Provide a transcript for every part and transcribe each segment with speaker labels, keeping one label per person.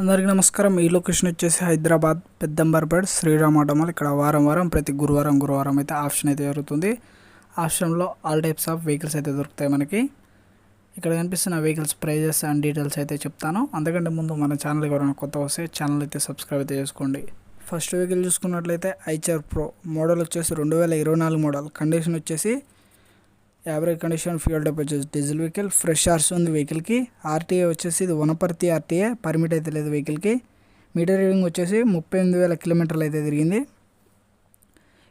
Speaker 1: అందరికీ నమస్కారం. ఈ లొకేషన్ వచ్చేసి హైదరాబాద్ పెద్దంబర్పేట్ శ్రీరామ్ ఆటోమాల్. ఇక్కడ వారం వారం ప్రతి గురువారం గురువారం అయితే ఆప్షన్ అయితే జరుగుతుంది. ఆప్షన్లో ఆల్ టైప్స్ ఆఫ్ వెహికల్స్ అయితే దొరుకుతాయి మనకి. ఇక్కడ కనిపిస్తున్న వెహికల్స్ ప్రైజెస్ అండ్ డీటెయిల్స్ అయితే చెప్తాను. అంతకంటే ముందు మన ఛానల్ ఎవరైనా కొత్త వస్తే ఛానల్ అయితే సబ్స్క్రైబ్ అయితే చేసుకోండి. ఫస్ట్ వెహికల్ చూసుకున్నట్లయితే ఐచర్ ప్రో మోడల్ వచ్చేసి రెండు వేల ఇరవై నాలుగు మోడల్ కండిషన్ వచ్చేసి యావరేజ్ కండిషన్ ఫ్యూల్ టైప్ వచ్చేసి డీజిల్ వెహికల్. ఫ్రెష్ ఆర్స్ ఉంది వెహికల్కి. ఆర్టీఏ వచ్చేసి ఇది వనపర్తి ఆర్టీఏ పర్మిట్ అయితే లేదు వెహికల్కి. మీటర్ రీడింగ్ వచ్చేసి ముప్పై ఎనిమిది వేల కిలోమీటర్లు అయితే తిరిగింది.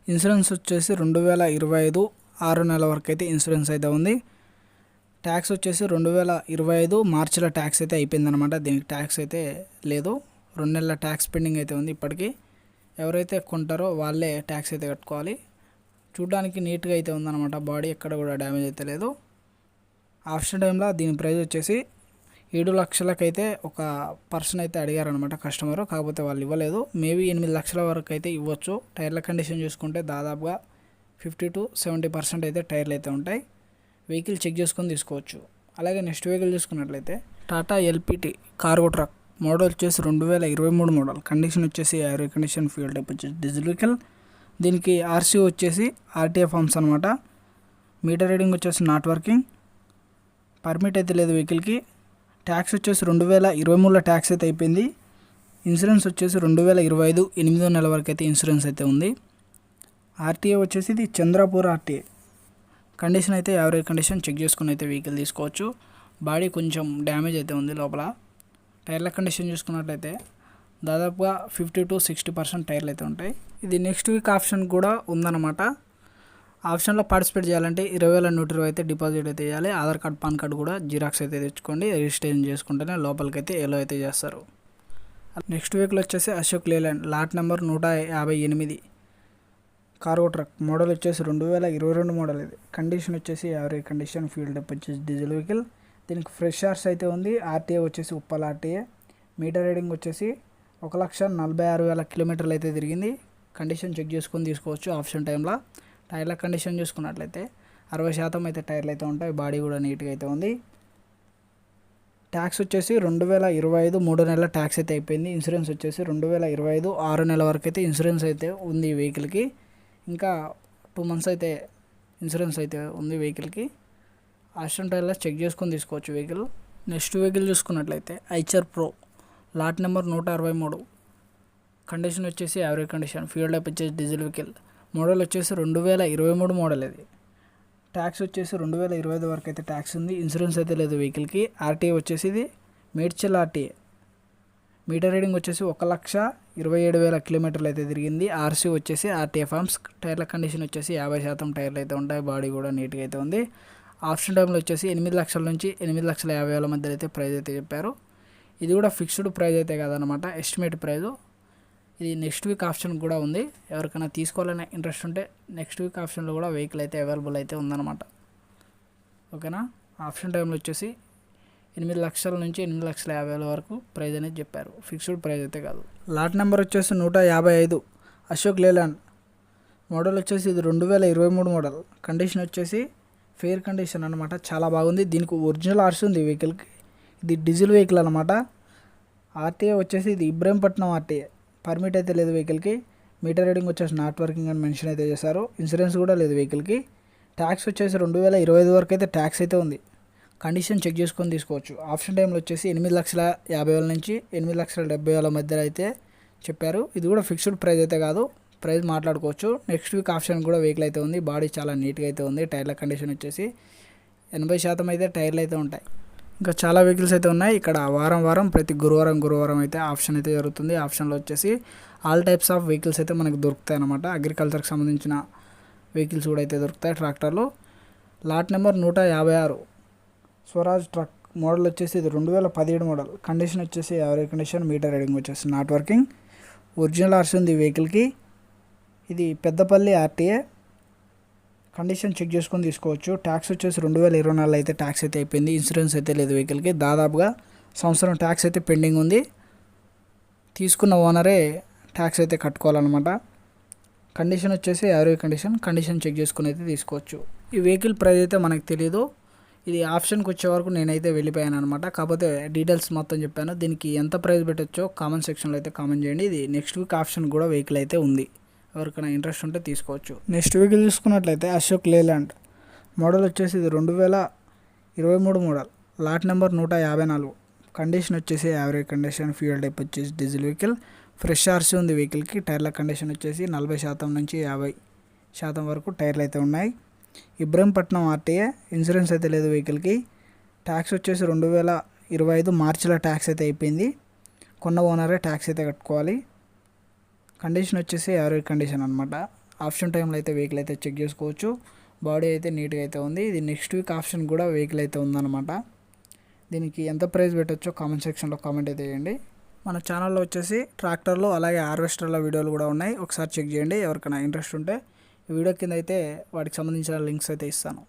Speaker 1: ఇన్సూరెన్స్ వచ్చేసి రెండు వేల ఇరవై ఐదు ఆరు నెలల వరకు అయితే ఇన్సూరెన్స్ అయితే ఉంది. ట్యాక్స్ వచ్చేసి రెండు వేల ఇరవై ఐదు మార్చిలో ట్యాక్స్ అయితే అయిపోయిందనమాట దీనికి ట్యాక్స్ అయితే లేదు. రెండు నెలల ట్యాక్స్ పెండింగ్ అయితే ఉంది ఇప్పటికీ. ఎవరైతే కొంటారో వాళ్ళే ట్యాక్స్ అయితే కట్టుకోవాలి. చూడడానికి నీట్గా అయితే ఉందన్నమాట. బాడీ ఎక్కడ కూడా డ్యామేజ్ అయితే లేదు. ఆప్షన్ టైంలో దీని ప్రైస్ వచ్చేసి ఏడు లక్షలకైతే ఒక పర్సన్ అయితే అడిగారనమాట కస్టమర్. కాకపోతే వాళ్ళు ఇవ్వలేదు. మేబీ ఎనిమిది లక్షల వరకు అయితే ఇవ్వచ్చు. టైర్ల కండిషన్ చూసుకుంటే దాదాపుగా ఫిఫ్టీ టు సెవెంటీ పర్సెంట్ అయితే టైర్లు అయితే ఉంటాయి. వెహికల్ చెక్ చేసుకొని తీసుకోవచ్చు. అలాగే నెక్స్ట్ వెహికల్ చూసుకున్నట్లయితే Tata LPT cargo truck model వచ్చేసి రెండు వేల ఇరవై మూడు మోడల్. కండిషన్ వచ్చేసి యావరేజ్ కండిషన్ ఫ్యూల్ టైప్ వచ్చేసి డీజిల్ వెహికల్. దీనికి ఆర్సీ వచ్చేసి ఆర్టీఏ ఫార్మ్స్ అనమాట మీటర్ రీడింగ్ వచ్చేసి నాట్ వర్కింగ్. పర్మిట్ అయితే లేదు వెహికల్కి. ట్యాక్స్ వచ్చేసి రెండు వేల ఇరవై మూడులో ట్యాక్స్ అయితే అయిపోయింది. ఇన్సూరెన్స్ వచ్చేసి రెండు వేల ఇరవై ఐదు ఎనిమిదో నెల వరకు అయితే ఇన్సూరెన్స్ అయితే ఉంది. ఆర్టీఏ వచ్చేసి ఇది చంద్రపూర్ ఆర్టీఏ కండిషన్ అయితే యావరేజ్ కండిషన్ చెక్ చేసుకుని అయితే వెహికల్ తీసుకోవచ్చు. బాడీ కొంచెం డ్యామేజ్ అయితే ఉంది లోపల. టైర్ల కండిషన్ చూసుకున్నట్లయితే దాదాపుగా ఫిఫ్టీ టు సిక్స్టీ పర్సెంట్ టైర్లు అయితే ఉంటాయి. ఇది నెక్స్ట్ వీక్ ఆప్షన్ కూడా ఉందన్నమాట. ఆప్షన్లో పార్టిసిపేట్ చేయాలంటే ఇరవై వేల నూట ఇరవై అయితే డిపాజిట్ అయితే చేయాలి. ఆధార్ కార్డ్ పాన్ కార్డ్ కూడా జిరాక్స్ అయితే తెచ్చుకోండి. రిజిస్ట్రేషన్ చేసుకుంటేనే లోపలికి అయితే ఎలో అయితే చేస్తారు. నెక్స్ట్ వీక్లో వచ్చేసి అశోక్ లేలాండ్ లాట్ నెంబర్ నూట యాభై ఎనిమిది. కార్గో ట్రక్ మోడల్ వచ్చేసి రెండు వేల ఇరవై రెండు మోడల్ ఇది. కండిషన్ వచ్చేసి యావరేజ్ కండిషన్ ఫ్యూల్ వచ్చేసి డీజిల్ వెహికల్. దీనికి ఫ్రెష్ ఆర్స్ అయితే ఉంది. ఆర్టీఏ వచ్చేసి ఉప్పల్ ఆర్టీఏ. మీటర్ రీడింగ్ వచ్చేసి ఒక లక్ష నలభై ఆరు వేల కిలోమీటర్లు అయితే తిరిగింది. కండిషన్ చెక్ చేసుకొని తీసుకోవచ్చు ఆప్షన్ టైంలో. టైర్ల కండిషన్ చూసుకున్నట్లయితే అరవై శాతం అయితే టైర్లు అయితే ఉంటాయి. బాడీ కూడా నీట్గా అయితే ఉంది. ట్యాక్స్ వచ్చేసి రెండు వేల ఇరవై ఐదు మూడు నెలల ట్యాక్స్ అయితే అయిపోయింది. ఇన్సూరెన్స్ వచ్చేసి రెండు వేల ఇరవై ఐదు ఆరు నెలల వరకు అయితే ఇన్సూరెన్స్ అయితే ఉంది వెహికల్కి. ఇంకా టూ మంత్స్ అయితే ఇన్సూరెన్స్ అయితే ఉంది వెహికల్కి. ఆప్షన్ టైర్లో చెక్ చేసుకొని తీసుకోవచ్చు వెహికల్. నెక్స్ట్ వెహికల్ చూసుకున్నట్లయితే ఐచర్ ప్రో. లాట్ నెంబర్ నూట అరవై మూడు. కండిషన్ వచ్చేసి యావరేజ్ కండిషన్. ఫ్యూల్ టైప్ వచ్చేసి డీజిల్ వెహికల్. మోడల్ వచ్చేసి రెండు వేల ఇరవై మూడు మోడల్ ఇది. ట్యాక్స్ వచ్చేసి రెండు వేల ఇరవై ఐదు వరకు అయితే ట్యాక్స్ ఉంది. ఇన్సూరెన్స్ అయితే లేదు వెహికల్కి. ఆర్టీఏ వచ్చేసి ఇది మేడ్చల్ ఆర్టీఏ. మీటర్ రీడింగ్ వచ్చేసి ఒక లక్ష ఇరవై ఏడు వేల కిలోమీటర్లు అయితే తిరిగింది. ఆర్సీ వచ్చేసి ఆర్టీఏ ఫార్మ్స్ టైర్ల కండిషన్ వచ్చేసి యాభై శాతం టైర్లు అయితే ఉంటాయి. బాడీ కూడా నీట్గా అయితే ఉంది. ఆప్షన్ టైంలో వచ్చేసి ఎనిమిది లక్షల నుంచి ఎనిమిది లక్షల యాభై వేల మధ్య అయితే ప్రైజ్ అయితే చెప్పారు. ఇది కూడా ఫిక్స్డ్ ప్రైస్ అయితే కదనమాట ఎస్టిమేట్ ప్రైస్ ఇది నెక్స్ట్ వీక్ ఆప్షన్ కూడా ఉంది. ఎవరికైనా తీసుకోవాలనే ఇంట్రెస్ట్ ఉంటే నెక్స్ట్ వీక్ ఆప్షన్లో కూడా వెహికల్ అయితే అవైలబుల్ అయితే ఉందన్నమాట. ఓకేనా ఆప్షన్ టైంలో వచ్చేసి ఎనిమిది లక్షల నుంచి ఎనిమిది లక్షల యాభై వేల వరకు ప్రైజ్ అనేది చెప్పారు. ఫిక్స్డ్ ప్రైజ్ అయితే కాదు. లాట్ నెంబర్ వచ్చేసి నూట యాభై ఐదు. అశోక్ లేలాండ్. మోడల్ వచ్చేసి ఇది రెండు వేల ఇరవై మూడు మోడల్ కండిషన్ వచ్చేసి ఫెయిర్ కండిషన్ అనమాట చాలా బాగుంది. దీనికి ఒరిజినల్ ఆర్సీ ఉంది వెహికల్కి ఇది డీజిల్ వెహికల్ అనమాట ఆర్టీఏ వచ్చేసి ఇది ఇబ్రహీంపట్నం ఆర్టీఏ. పర్మిట్ అయితే లేదు వెహికల్కి. మీటర్ రీడింగ్ వచ్చేసి నాట్ వర్కింగ్ అని మెన్షన్ అయితే చేశారు. ఇన్సూరెన్స్ కూడా లేదు వెహికల్కి. ట్యాక్స్ వచ్చేసి రెండు వేల ఇరవై ఐదు వరకు అయితే ట్యాక్స్ అయితే ఉంది. కండిషన్ చెక్ చేసుకొని తీసుకోవచ్చు. ఆప్షన్ టైంలో వచ్చేసి ఎనిమిది లక్షల యాభై వేల నుంచి ఎనిమిది లక్షల డెబ్బై వేల మధ్యలో అయితే చెప్పారు. ఇది కూడా ఫిక్స్డ్ ప్రైస్ అయితే కాదు. ప్రైస్ మాట్లాడుకోవచ్చు. నెక్స్ట్ వీక్ ఆప్షన్ కూడా వెహికల్ అయితే ఉంది. బాడీ చాలా నీట్గా అయితే ఉంది. టైర్ల కండిషన్ వచ్చేసి ఎనభై శాతం అయితే టైర్లు అయితే ఉంటాయి. ఇంకా చాలా వెహికల్స్ అయితే ఉన్నాయి. ఇక్కడ వారం వారం ప్రతి గురువారం గురువారం అయితే ఆప్షన్ అయితే జరుగుతుంది. ఆప్షన్లో వచ్చేసి ఆల్ టైప్స్ ఆఫ్ వెహికల్స్ అయితే మనకు దొరుకుతాయి అనమాట అగ్రికల్చర్కి సంబంధించిన వెహికల్స్ కూడా అయితే దొరుకుతాయి ట్రాక్టర్లు. లాట్ నెంబర్ నూట యాభై ఆరు. స్వరాజ్ ట్రక్ మోడల్ వచ్చేసి ఇది రెండు వేల పదిహేడు మోడల్. కండిషన్ వచ్చేసి యావరేజ్ కండిషన్ మీటర్ రీడింగ్ వచ్చేసి నాట్ వర్కింగ్. ఒరిజినల్ ఆర్సీ ఉంది వెహికల్కి. ఇది పెద్దపల్లి ఆర్టీఏ. కండిషన్ చెక్ చేసుకొని తీసుకోవచ్చు. ట్యాక్స్ వచ్చేసి రెండు వేల ఇరవై నాలుగు అయితే ట్యాక్స్ అయితే అయిపోయింది. ఇన్సూరెన్స్ అయితే లేదు వెహికల్కి దాదాపుగా సంవత్సరం ట్యాక్స్ అయితే పెండింగ్ ఉంది. తీసుకున్న ఓనరే ట్యాక్స్ అయితే కట్టుకోవాలన్నమాట. కండిషన్ వచ్చేసి యావరేజ్ కండిషన్ కండిషన్ చెక్ చేసుకుని అయితే తీసుకోవచ్చు. ఈ వెహికల్ ప్రైస్ అయితే మనకు తెలియదు ఇది ఆప్షన్కి వచ్చే వరకు నేనైతే వెళ్ళిపోయాను అనమాట కాకపోతే డీటెయిల్స్ మొత్తం చెప్పాను. దీనికి ఎంత ప్రైస్ పెట్టొచ్చో కామెంట్ సెక్షన్లో అయితే కామెంట్ చేయండి. ఇది నెక్స్ట్ వీక్ ఆప్షన్ కూడా వెహికల్ అయితే ఉంది. ఎవరికైనా ఇంట్రెస్ట్ ఉంటే తీసుకోవచ్చు. నెక్స్ట్ వెహికల్ చూసుకున్నట్లయితే అశోక్ లేలాండ్. మోడల్ వచ్చేసి ఇది రెండు వేల ఇరవై మూడు మోడల్. లాట్ నెంబర్ నూట యాభై నాలుగు. కండిషన్ వచ్చేసి యావరేజ్ కండిషన్ ఫ్యూయల్ టైప్ వచ్చేసి డీజిల్ వెహికల్. ఫ్రెష్ ఆర్సీ ఉంది వెహికల్కి. టైర్ల కండిషన్ వచ్చేసి నలభై శాతం నుంచి యాభై శాతం వరకు టైర్లు అయితే ఉన్నాయి. ఇబ్రహీంపట్నం ఆర్టీఏ ఇన్సూరెన్స్ అయితే లేదు వెహికల్కి. ట్యాక్స్ వచ్చేసి రెండు వేల ఇరవై ఐదు మార్చిలో ట్యాక్స్ అయితే అయిపోయింది. కొన్న ఓనరే ట్యాక్స్ అయితే కట్టుకోవాలి. కండిషన్ వచ్చేసి యావరేజ్ కండిషన్ అనమాట ఆప్షన్ టైంలో అయితే వెహికల్ అయితే చెక్ చేసుకోవచ్చు. బాడీ అయితే నీట్గా అయితే ఉంది. ఇది నెక్స్ట్ వీక్ ఆప్షన్ కూడా వెహికల్ అయితే ఉందన్నమాట. దీనికి ఎంత ప్రైస్ పెట్టచ్చో కామెంట్ సెక్షన్లో కామెంట్ అయితే చేయండి. మన ఛానల్లో వచ్చేసి ట్రాక్టర్లు అలాగే హార్వెస్టర్ల వీడియోలు కూడా ఉన్నాయి. ఒకసారి చెక్ చేయండి. ఎవరికైనా ఇంట్రెస్ట్ ఉంటే ఈ వీడియో కింద అయితే వాటికి సంబంధించిన లింక్స్ అయితే ఇస్తాను.